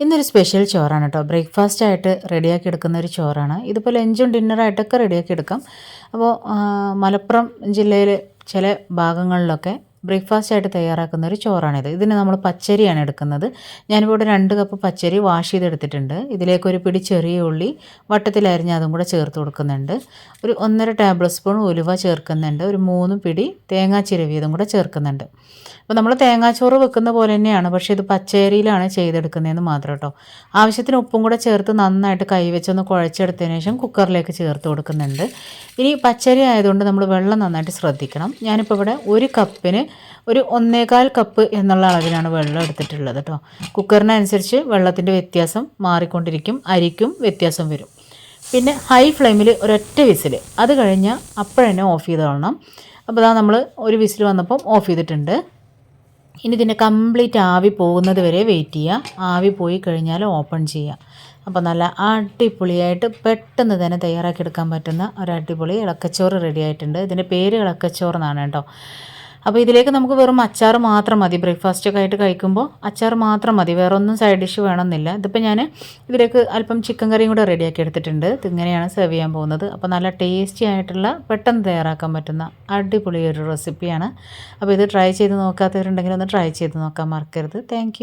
ഇന്നൊരു സ്പെഷ്യൽ ചോറാണ് കേട്ടോ ബ്രേക്ക്ഫാസ്റ്റ് ആയിട്ട് റെഡിയാക്കി എടുക്കുന്ന ഒരു ചോറാണ്. ഇതിപ്പോൾ ലഞ്ചും ഡിന്നറായിട്ടൊക്കെ റെഡിയാക്കി എടുക്കാം. അപ്പോൾ മലപ്പുറം ജില്ലയിൽ ചില ഭാഗങ്ങളിലൊക്കെ ബ്രേക്ക്ഫാസ്റ്റ് ആയിട്ട് തയ്യാറാക്കുന്ന ഒരു ചോറാണിത്. ഇതിന് നമ്മൾ പച്ചരിയാണ് എടുക്കുന്നത്. ഞാനിപ്പോൾ ഇവിടെ രണ്ട് കപ്പ് പച്ചരി വാഷ് ചെയ്തെടുത്തിട്ടുണ്ട്. ഇതിലേക്ക് ഒരു പിടി ചെറിയ ഉള്ളി വട്ടത്തിലരിഞ്ഞ് അതും കൂടെ ചേർത്ത് കൊടുക്കുന്നുണ്ട്. ഒരു ഒന്നര ടേബിൾ സ്പൂൺ ഉലുവ ചേർക്കുന്നുണ്ട്. ഒരു മൂന്ന് പിടി തേങ്ങാ ചിരവിയതും കൂടെ ചേർക്കുന്നുണ്ട്. അപ്പോൾ നമ്മൾ തേങ്ങാച്ചോറ് വെക്കുന്ന പോലെ തന്നെയാണ് പക്ഷേ ഇത് പച്ചരിയിലാണ് ചെയ്തെടുക്കുന്നതെന്ന് മാത്രം കേട്ടോ. ആവശ്യത്തിന് ഉപ്പും കൂടെ ചേർത്ത് നന്നായിട്ട് കൈവച്ചൊന്ന് കുഴച്ചെടുത്തതിന് ശേഷം കുക്കറിലേക്ക് ചേർത്ത് കൊടുക്കുന്നുണ്ട്. ഇനി പച്ചരി ആയതുകൊണ്ട് നമ്മൾ വെള്ളം നന്നായിട്ട് ശ്രദ്ധിക്കണം. ഞാനിപ്പോൾ ഇവിടെ ഒരു കപ്പിന് ഒരു ഒന്നേകാൽ കപ്പ് എന്നുള്ള അളവിലാണ് വെള്ളം എടുത്തിട്ടുള്ളത് കേട്ടോ കുക്കറിനനുസരിച്ച് വെള്ളത്തിന്റെ വ്യത്യാസം മാറിക്കൊണ്ടിരിക്കും അരിക്കും വ്യത്യാസം വരും. പിന്നെ ഹൈ ഫ്ലെയിമിൽ ഒരൊറ്റ വിസിൽ അത് കഴിഞ്ഞാൽ അപ്പോഴന്നെ ഓഫ് ചെയ്ത് കൊള്ളണം അപ്പോൾ ഇതാ നമ്മൾ ഒരു വിസിൽ വന്നപ്പം ഓഫ് ചെയ്തിട്ടുണ്ട്. ഇനി ഇതിന്റെ കംപ്ലീറ്റ് ആവി പോകുന്നത് വരെ വെയിറ്റ് ചെയ്യുക ആവി പോയി കഴിഞ്ഞാൽ ഓപ്പൺ ചെയ്യുക അപ്പോൾ നല്ല അടിപൊളിയായിട്ട് പെട്ടെന്ന് തന്നെ തയ്യാറാക്കിയെടുക്കാൻ പറ്റുന്ന ഒരു അടിപൊളി ഇളക്കച്ചോറ് റെഡി ആയിട്ടുണ്ട്. ഇതിന്റെ പേര് ഇളക്കച്ചോറ് എന്നാണ് കേട്ടോ. അപ്പോൾ ഇതിലേക്ക് നമുക്ക് വെറും അച്ചാർ മാത്രം മതി. ബ്രേക്ക്ഫാസ്റ്റ് ഒക്കെ ആയിട്ട് കഴിക്കുമ്പോൾ അച്ചാർ മാത്രം മതി. വേറെ ഒന്നും സൈഡ് ഡിഷ് വേണമെന്നില്ല. ഇതിപ്പോൾ ഞാൻ ഇതിലേക്ക് അല്പം ചിക്കൻ കറിയും കൂടെ റെഡിയാക്കി എടുത്തിട്ടുണ്ട്. ഇതിങ്ങനെയാണ് സെർവ് ചെയ്യാൻ പോകുന്നത്. അപ്പോൾ നല്ല ടേസ്റ്റി ആയിട്ടുള്ള പെട്ടെന്ന് തയ്യാറാക്കാൻ പറ്റുന്ന അടിപൊളി ഒരു റെസിപ്പിയാണ് അപ്പോൾ ഇത് ട്രൈ ചെയ്ത് നോക്കാത്തവരുണ്ടെങ്കിൽ ഒന്ന് ട്രൈ ചെയ്ത് നോക്കാൻ മറക്കരുത്. താങ്ക്